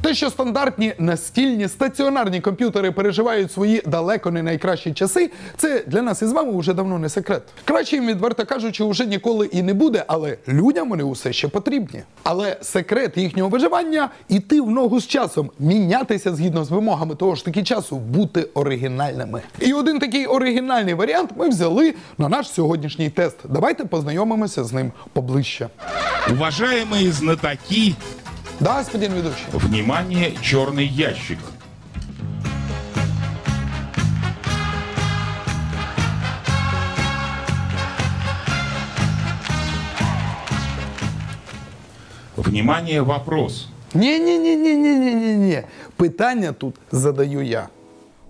Те, що стандартні настільні стаціонарні комп'ютери переживають свої далеко не найкращі часи, це для нас із вами вже давно не секрет. Краще відверто кажучи, вже ніколи і не буде, але людям вони усе ще потрібні. Але секрет їхнього виживання іти в ногу з часом, мінятися згідно з вимогами того ж таки часу, бути оригінальними. І один такий оригінальний варіант ми взяли на наш сьогоднішній тест. Давайте познайомимося з ним поближче. Уважаемые знатоки, Да, господин ведучий. внимание, черный ящик. Внимание, вопрос. Ні, ні, ні, ні, ні, ні, ні, ні. Питання тут задаю я.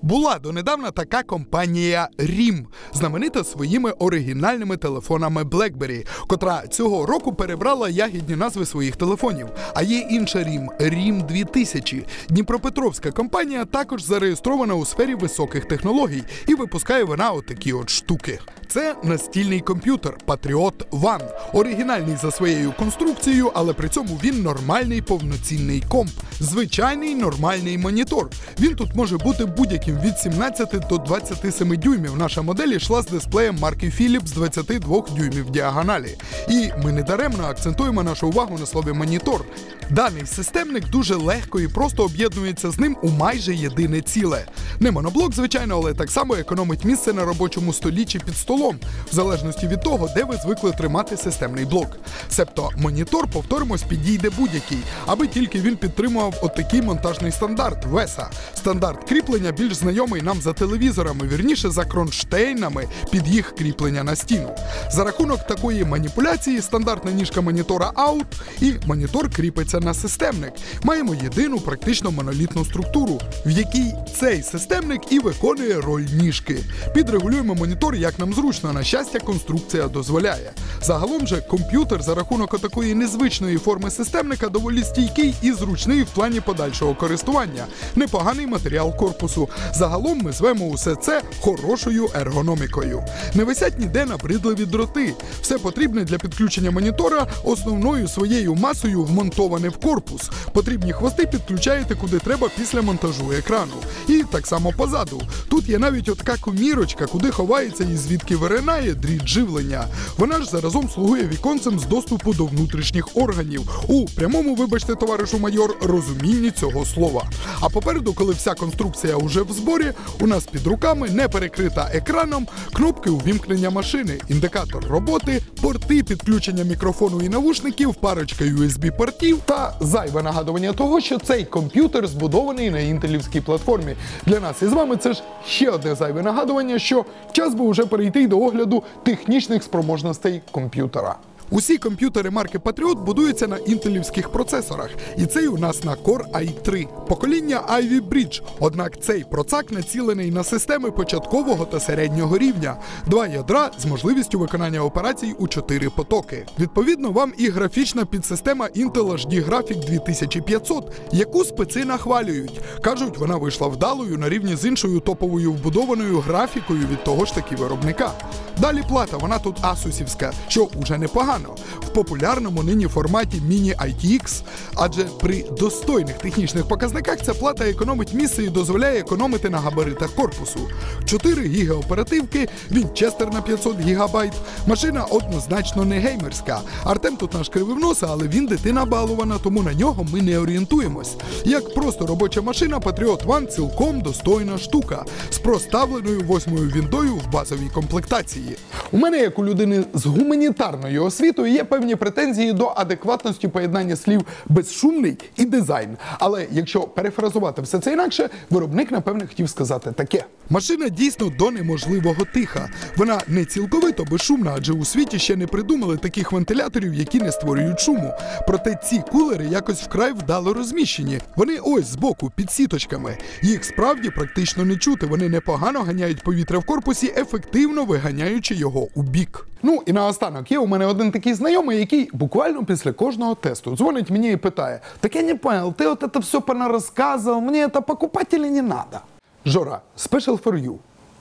Була донедавна така компанія RIM, знаменита своїми оригінальними телефонами BlackBerry, котра цього року перебрала ягідні назви своїх телефонів. А є інша RIM – RIM 2000. Дніпропетровська компанія також зареєстрована у сфері високих технологій і випускає вона отакі от штуки. Це настільний комп'ютер Patriot One, оригінальний за своєю конструкцією, але при цьому він нормальний повноцінний комп. Звичайний нормальний монітор. Він тут може бути будь-яким від 17 до 27 дюймів. Наша модель йшла з дисплеєм марки Philips 22 дюймів діагоналі. І ми не даремно акцентуємо нашу увагу на слові монітор. Даний системник дуже легко і просто об'єднується з ним у майже єдине ціле. Не моноблок, звичайно, але так само економить місце на робочому столі чи під столом, в залежності від того, де ви звикли тримати системний блок. Себто монітор, повторимось, підійде будь-який, аби тільки він підтримував отакий монтажний стандарт VESA. Стандарт кріплення більш знайомий нам за телевізорами, вірніше за кронштейнами під їх кріплення на стіну. За рахунок такої маніпуляції стандартна ніжка монітора out і монітор кріпиться на системник. Маємо єдину практично монолітну структуру, в якій цей системник і виконує роль ніжки. Підрегулюємо монітор як нам зручно. На щастя, конструкція дозволяє. Загалом же комп'ютер за рахунок такої незвичної форми системника доволі стійкий і зручний в плані подальшого користування. Непоганий матеріал корпусу. Загалом ми звемо усе це хорошою ергономікою. Не висять ніде набридливі дроти. Все потрібне для підключення монітора основною своєю масою вмонтоване в корпус. Потрібні хвости підключаєте куди треба після монтажу екрану. І так само позаду. Тут є навіть отака комірочка, куди ховається і звідки виринає дріт живлення. Вона ж заразом слугує віконцем з доступу до внутрішніх органів. У прямому, вибачте, товаришу майор, розумінні цього слова. А попереду, коли вся конструкція уже в зборі, у нас під руками не перекрита екраном, кнопки увімкнення машини, індикатор роботи, порти підключення мікрофону і навушників, парочка USB-портів та зайве нагадування того, що цей комп'ютер збудований на інтелівській платформі. Для нас із вами це ж ще одне зайве нагадування, що час би вже перейти до огляду технічних спроможностей комп'ютера. Усі комп'ютери марки Patriot будуються на інтелівських процесорах, і цей у нас на Core i3, покоління Ivy Bridge. Однак цей процак націлений на системи початкового та середнього рівня, два ядра з можливістю виконання операцій у чотири потоки. Відповідно, вам і графічна підсистема Intel HD Graphic 2500, яку специ нахвалюють. Кажуть, вона вийшла вдалою на рівні з іншою топовою вбудованою графікою від того ж таки виробника. Далі плата, вона тут асусівська, що уже непогано в популярному нині форматі Mini ITX, адже при достойних технічних показниках ця плата економить місце і дозволяє економити на габаритах корпусу. 4 гіга оперативки, Вінчестер на 500 гігабайт. Машина однозначно не геймерська. Артем тут наш кривив носа, але він дитина балована, тому на нього ми не орієнтуємось. Як просто робоча машина, Patriot One цілком достойна штука з проставленою восьмою віндою в базовій комплектації. У мене, як у людини з гуманітарною освітою, є певні претензії до адекватності поєднання слів безшумний і дизайн. Але якщо перефразувати все це інакше, виробник напевне хотів сказати таке. Машина дійсно до неможливого тиха. Вона не цілковито безшумна, адже у світі ще не придумали таких вентиляторів, які не створюють шуму. Проте ці кулери якось вкрай вдало розміщені. Вони ось збоку, під сіточками. Їх справді практично не чути. Вони непогано ганяють повітря в корпусі, ефективно виганяючи його у бік. Ну і наостанок є у мене один такий знайомий, який буквально після кожного тесту дзвонить мені і питає: Так я не понял, ти от це все понарозказував, мені це покупати или не надо? Жора, special for you.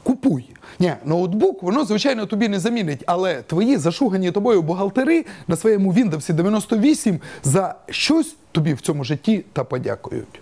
Купуй. Ні, ноутбук, воно, звичайно, тобі не замінить, але твої зашугані тобою бухгалтери на своєму Windows 98 за щось тобі в цьому житті та подякують.